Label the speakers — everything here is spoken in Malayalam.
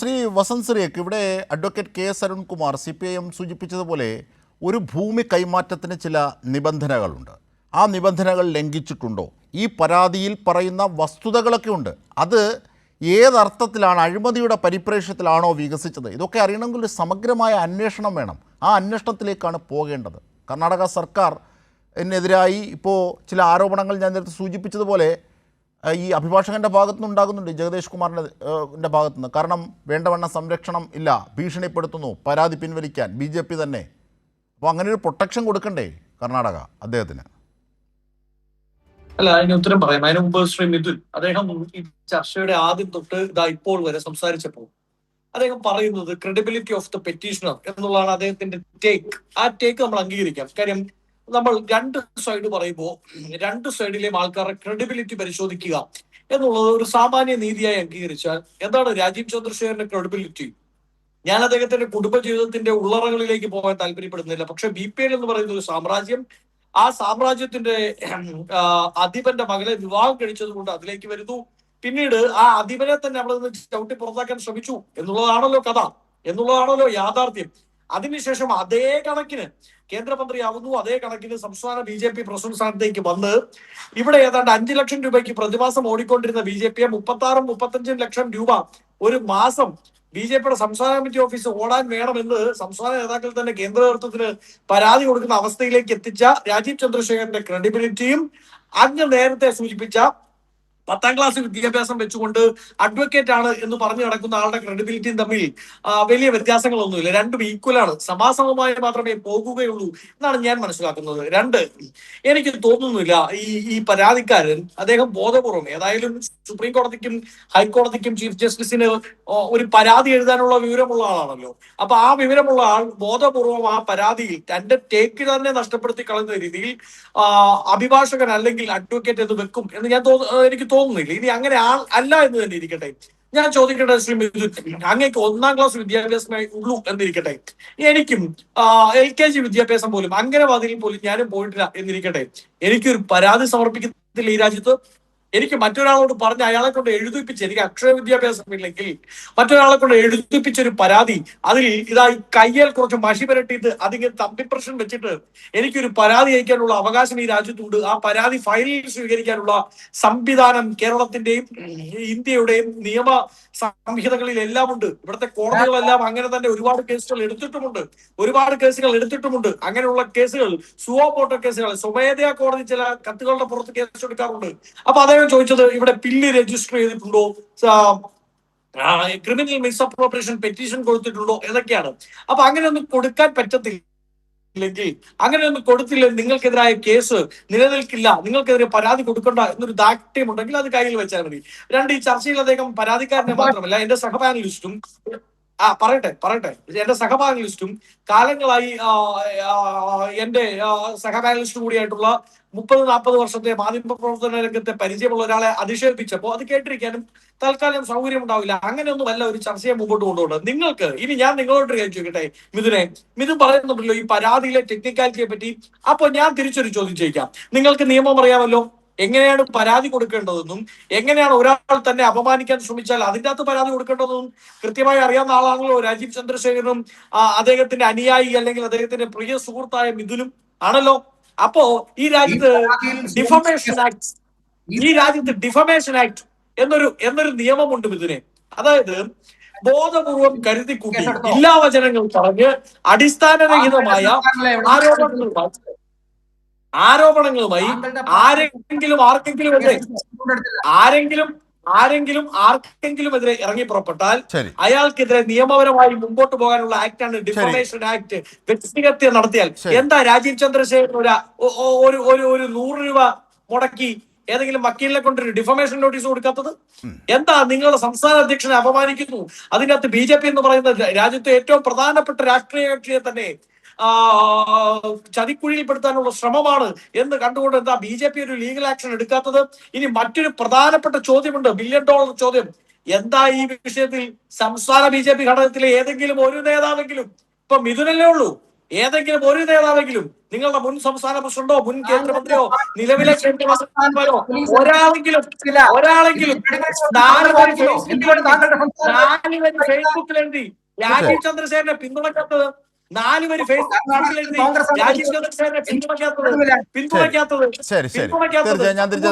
Speaker 1: ശ്രീ വസന്ത് സിറിയക്ക് ഇവിടെ advocate K S Arunkumar C P I M സൂചിപ്പിച്ചതുപോലെ ഒരു ഭൂമി കൈമാറ്റത്തിന് ചില നിബന്ധനകളുണ്ട്. ആ നിബന്ധനകൾ ലംഘിച്ചിട്ടുണ്ടോ? ഈ പരാതിയിൽ പറയുന്ന വസ്തുതകളൊക്കെ ഉണ്ട്. അത് ഏതർത്ഥത്തിലാണ് അഴിമതിയുടെ പരിപ്രേക്ഷ്യത്തിലാണോ വികസിച്ചത്? ഇതൊക്കെ അറിയണമെങ്കിൽ ഒരു സമഗ്രമായ അന്വേഷണം വേണം. ആ അന്വേഷണത്തിലേക്കാണ് പോകേണ്ടത്. കർണാടക സർക്കാർ എന്നെതിരായി ഇപ്പോൾ ചില ആരോപണങ്ങൾ ഞാൻ നേരത്തെ സൂചിപ്പിച്ചതുപോലെ ഈ അഭിഭാഷകന്റെ ഭാഗത്തുനിന്ന് ഉണ്ടാകുന്നുണ്ട് ജഗദേഷ് കുമാറിന്റെ ഭാഗത്തുനിന്ന്. കാരണം വേണ്ടവണ്ണം സംരക്ഷണം ഇല്ല ഭീഷണിപ്പെടുത്തുന്നു പരാതി പിൻവലിക്കാൻ ബി ജെ പി തന്നെ. അപ്പോൾ അങ്ങനെ ഒരു പ്രൊട്ടക്ഷൻ കൊടുക്കണ്ടേ കർണാടക അദ്ദേഹത്തിന്?
Speaker 2: അല്ല അതിന് ഉത്തരം പറയാം. അതിന് മുമ്പ് ശ്രീ മിഥുൻ അദ്ദേഹം ഈ ചർച്ചയുടെ ആദ്യം തൊട്ട് ഇതാ ഇപ്പോൾ വരെ സംസാരിച്ചപ്പോൾ അദ്ദേഹം പറയുന്നത് ക്രെഡിബിലിറ്റി ഓഫ് ദ പെറ്റീഷണർ എന്നുള്ളതാണ് അദ്ദേഹത്തിന്റെ ടേക്ക് ആ ടേക്ക് നമ്മൾ അംഗീകരിക്കാം. കാര്യം നമ്മൾ രണ്ട് സൈഡ് പറയുമ്പോൾ രണ്ട് സൈഡിലെയും ആൾക്കാരുടെ ക്രെഡിബിലിറ്റി പരിശോധിക്കുക എന്നുള്ളത് ഒരു സാമാന്യ നീതിയായി അംഗീകരിച്ചാൽ എന്താണ് രാജീവ് ചന്ദ്രശേഖരന്റെ ക്രെഡിബിലിറ്റി ഞാൻ അദ്ദേഹത്തിന്റെ കുടുംബജീവിതത്തിന്റെ ഉള്ളറകളിലേക്ക് പോകാൻ താല്പര്യപ്പെടുന്നില്ല. പക്ഷെ ബി പി എൽ എന്ന് പറയുന്ന ഒരു സാമ്രാജ്യം ആ സാമ്രാജ്യത്തിന്റെ അധിപന്റെ മകളെ വിവാഹം കഴിച്ചത് കൊണ്ട് അതിലേക്ക് വരുന്നു. പിന്നീട് ആ അധിപനെ തന്നെ അവിടെ നിന്ന് ചവിട്ടി പുറത്താക്കാൻ ശ്രമിച്ചു. എന്നുള്ളതാണല്ലോ കഥ. എന്നുള്ളതാണല്ലോ യാഥാർത്ഥ്യം. അതിനുശേഷം അതേ കണക്കിന് കേന്ദ്രമന്ത്രിയാവുന്നു അതേ കണക്കിന് സംസ്ഥാന ബി ജെ പി പ്രസിഡന്റ് സ്ഥാനത്തേക്ക് വന്ന് ഇവിടെ ഏതാണ്ട് അഞ്ചു ലക്ഷം രൂപയ്ക്ക് പ്രതിമാസം ഓടിക്കൊണ്ടിരുന്ന ബി ജെ പിയെ മുപ്പത്തി ആറും മുപ്പത്തഞ്ചും ലക്ഷം രൂപ ഒരു മാസം ബി ജെ പിയുടെ സംസ്ഥാന കമ്മിറ്റി ഓഫീസ് ഓടാൻ വേണമെന്ന് സംസ്ഥാന നേതാക്കൾ തന്നെ കേന്ദ്ര നേതൃത്വത്തിന് പരാതി കൊടുക്കുന്ന അവസ്ഥയിലേക്ക് എത്തിച്ച രാജീവ് ചന്ദ്രശേഖരന്റെ ക്രെഡിബിലിറ്റിയും അങ്ങ് നേരത്തെ സൂചിപ്പിച്ച പത്താം ക്ലാസ് വിദ്യാഭ്യാസം വെച്ചുകൊണ്ട് അഡ്വക്കേറ്റ് ആണ് എന്ന് പറഞ്ഞു നടക്കുന്ന ആളുടെ ക്രെഡിബിലിറ്റിയും തമ്മിൽ വലിയ വ്യത്യാസങ്ങളൊന്നുമില്ല. രണ്ടും ഈക്വൽ ആണ്. സമാസമമായി മാത്രമേ പോകുകയുള്ളൂ എന്നാണ് ഞാൻ മനസ്സിലാക്കുന്നത്. രണ്ട് എനിക്ക് തോന്നുന്നില്ല ഈ ഈ പരാതിക്കാരൻ അദ്ദേഹം ബോധപൂർവം ഏതായാലും സുപ്രീം കോടതിക്കും ഹൈക്കോടതിക്കും ചീഫ് ജസ്റ്റിസിന് ഒരു പരാതി എഴുതാനുള്ള വിവരമുള്ള ആളാണല്ലോ. അപ്പൊ ആ വിവരമുള്ള ആൾ ബോധപൂർവം ആ പരാതിയിൽ തന്റെ ടേക്ക് തന്നെ നഷ്ടപ്പെടുത്തി കളയുന്ന രീതിയിൽ അഭിഭാഷകൻ അല്ലെങ്കിൽ അഡ്വക്കേറ്റ് എന്ന് വെക്കും എന്ന് ഞാൻ എനിക്ക് എനിക്ക് തോന്നുന്നില്ല. ഇനി അങ്ങനെ അല്ല എന്ന് തന്നെ ഇരിക്കട്ടെ. ഞാൻ ചോദിക്കട്ടെ ശ്രീ മിഥുൻ? അങ്ങേക്ക് ഒന്നാം ക്ലാസ് വിദ്യാഭ്യാസമേ ഉള്ളൂ എന്നിരിക്കട്ടെ എനിക്കും എൽ കെ ജി വിദ്യാഭ്യാസം പോലും അംഗനവാടിയിൽ പോലും ഞാനും പോയിട്ടില്ല എന്നിരിക്കട്ടെ. എനിക്കൊരു പരാതി സമർപ്പിക്കത്തില്ല ഈ രാജ്യത്ത്. എനിക്ക് മറ്റൊരാളോട് പറഞ്ഞ് അയാളെ കൊണ്ട് എഴുതിപ്പിച്ച് എനിക്ക് അക്ഷര വിദ്യാഭ്യാസം ഇല്ലെങ്കിൽ മറ്റൊരാളെ കൊണ്ട് എഴുതിപ്പിച്ച ഒരു പരാതി അതിൽ ഇതാ കയ്യിൽ കുറച്ച് മഷി പുരട്ടിയിട്ട് അതിങ്ങനെ തമ്പിപ്രശ്നം വെച്ചിട്ട് എനിക്കൊരു പരാതി അയക്കാനുള്ള അവകാശം ഈ രാജ്യത്തുണ്ട്. ആ പരാതി ഫയലിൽ സ്വീകരിക്കാനുള്ള സംവിധാനം കേരളത്തിന്റെയും ഇന്ത്യയുടെയും നിയമ സംഹിതകളിൽ എല്ലാം ഉണ്ട് ഇവിടുത്തെ കോടതികളെല്ലാം അങ്ങനെ തന്നെ ഒരുപാട് കേസുകൾ എടുത്തിട്ടുമുണ്ട്. ഒരുപാട് കേസുകൾ എടുത്തിട്ടുമുണ്ട്. അങ്ങനെയുള്ള കേസുകൾ സുവോ പോട്ടോ കേസുകൾ സ്വമേധയാ കോടതി ചില കത്തുകളുടെ പുറത്ത് കേസ് എടുക്കാറുണ്ട്. അപ്പൊ അദ്ദേഹം ചോദിച്ചത് ഇവിടെ പില്ല് രജിസ്റ്റർ ചെയ്തിട്ടുണ്ടോ? ക്രിമിനൽ മിസ്അപ്രോപ്രിയേഷൻ പെറ്റീഷൻ കൊടുത്തിട്ടുണ്ടോ? എന്നൊക്കെയാണ് അപ്പൊ അങ്ങനെയൊന്നും കൊടുക്കാൻ പറ്റത്തില്ല ഇല്ലെങ്കിൽ അങ്ങനെയൊന്നും കൊടുത്തില്ല നിങ്ങൾക്കെതിരായ കേസ് നിലനിൽക്കില്ല. നിങ്ങൾക്കെതിരെ പരാതി കൊടുക്കണ്ട എന്നൊരു ദാക്ഷ്യം ഉണ്ടെങ്കിൽ അത് കയ്യിൽ വെച്ചാൽ മതി. രണ്ട് ഈ ചർച്ചയിൽ അദ്ദേഹം പരാതിക്കാരനെ മാത്രമല്ല എന്റെ സഹപാനലിസ്റ്റും ആ പറയട്ടെ പറയട്ടെ. എന്റെ സഹപാനലിസ്റ്റും കാലങ്ങളായി എന്റെ സഹപാനലിസ്റ്റ് കൂടിയായിട്ടുള്ള മുപ്പത് നാൽപ്പത് വർഷത്തെ മാധ്യമ പ്രവർത്തന രംഗത്തെ പരിചയമുള്ള ഒരാളെ അധിക്ഷേപിച്ചപ്പോൾ അത് കേട്ടിരിക്കാനും തൽക്കാലം സൗകര്യം ഉണ്ടാവില്ല. അങ്ങനെയൊന്നുമല്ല ഒരു ചർച്ചയെ മുമ്പോട്ട് കൊണ്ടുപോകുന്നത്. നിങ്ങൾക്ക് ഇനി ഞാൻ നിങ്ങളോട് ചോദിക്കട്ടെ മിഥുനെ? മിഥുൻ പറയുന്നുണ്ടല്ലോ ഈ പരാതിയിലെ ടെക്നിക്കാലിറ്റിയെ പറ്റി അപ്പൊ ഞാൻ തിരിച്ചൊരു ചോദ്യം ചോദിക്കാം. നിങ്ങൾക്ക് നിയമം അറിയാമല്ലോ? എങ്ങനെയാണ് പരാതി കൊടുക്കേണ്ടതെന്നും എങ്ങനെയാണ് ഒരാൾ തന്നെ അപമാനിക്കാൻ ശ്രമിച്ചാൽ അതിന്റെ അകത്ത് പരാതി കൊടുക്കേണ്ടതെന്നും കൃത്യമായി അറിയാവുന്ന ആളാണല്ലോ രാജീവ് ചന്ദ്രശേഖരനും അദ്ദേഹത്തിന്റെ അനുയായി അല്ലെങ്കിൽ അദ്ദേഹത്തിന്റെ പ്രിയ സുഹൃത്തായ മിഥുനും ആണല്ലോ? അപ്പോ ഈ രാജ്യത്ത് ഡിഫമേഷൻ ആക്ട് ഈ രാജ്യത്ത് ഡിഫമേഷൻ ആക്ട് എന്നൊരു എന്നൊരു നിയമമുണ്ട് മിഥുനെ. അതായത് ബോധപൂർവം കരുതി കൂട്ടി എല്ലാ വചനങ്ങൾ പറഞ്ഞ് അടിസ്ഥാനരഹിതമായ ആരോപണങ്ങളുമായി ആരോപണങ്ങളുമായി ആരെങ്കിലും ആർക്കെങ്കിലും ആരെങ്കിലും ആരെങ്കിലും ആർക്കെങ്കിലും എതിരെ ഇറങ്ങി പുറപ്പെട്ടാൽ അയാൾക്കെതിരെ നിയമപരമായി മുമ്പോട്ട് പോകാനുള്ള ആക്ടാണ് ഡിഫമേഷൻ ആക്ട് വ്യക്തിഹത്യ നടത്തിയാൽ എന്താ രാജീവ് ചന്ദ്രശേഖരൻ ഒരു ഒരു ഒരു നൂറ് രൂപ മുടക്കി ഏതെങ്കിലും വക്കീലിനെ കൊണ്ട് ഒരു ഡിഫമേഷൻ നോട്ടീസ് കൊടുക്കാത്തത് എന്താ നിങ്ങളുടെ സംസ്ഥാന അധ്യക്ഷനെ അപമാനിക്കുന്നു? അതിനകത്ത് ബി ജെ പി എന്ന് പറയുന്ന രാജ്യത്തെ ഏറ്റവും പ്രധാനപ്പെട്ട രാഷ്ട്രീയ കക്ഷിയെ തന്നെ ചതിക്കുഴിയിൽപ്പെടുത്താനുള്ള ശ്രമമാണ് എന്ന് കണ്ടുകൊണ്ട് എന്താ ബി ജെ പി ഒരു ലീഗൽ ആക്ഷൻ എടുക്കാത്തത്? ഇനി മറ്റൊരു പ്രധാനപ്പെട്ട ചോദ്യമുണ്ട് ബില്യൺ ഡോളർ ചോദ്യം. എന്താ ഈ വിഷയത്തിൽ സംസ്ഥാന ബി ജെ പി ഘടകത്തിലെ ഏതെങ്കിലും ഒരു നേതാവെങ്കിലും? ഇപ്പൊ മിഥുനല്ലേ ഉള്ളൂ. ഏതെങ്കിലും ഒരു നേതാവെങ്കിലും നിങ്ങളുടെ മുൻ സംസ്ഥാന പ്രസിഡന്റോ മുൻ കേന്ദ്രമന്ത്രിയോ നിലവിലെ കേന്ദ്രമന്ത്രിമാരോ ഒരാളെങ്കിലും ഒരാളെങ്കിലും ഫേസ്ബുക്കിൽ എഴുതി രാജീവ് ചന്ദ്രസേനെ പിന്തുണയ്ക്കാത്തത് നാല് പേര് ഫേസ്ബുക്കിൽ എഴുതി
Speaker 3: കോൺഗ്രസ്
Speaker 2: പിന്തുണയ്ക്കാത്തത്. പിന്തുണയ്ക്കാത്തത്.
Speaker 1: ശരി ശരി.
Speaker 2: പിന്തുണയ്ക്കാത്തത്.
Speaker 1: തീർച്ചയായും ഞാൻ തിരിച്ച്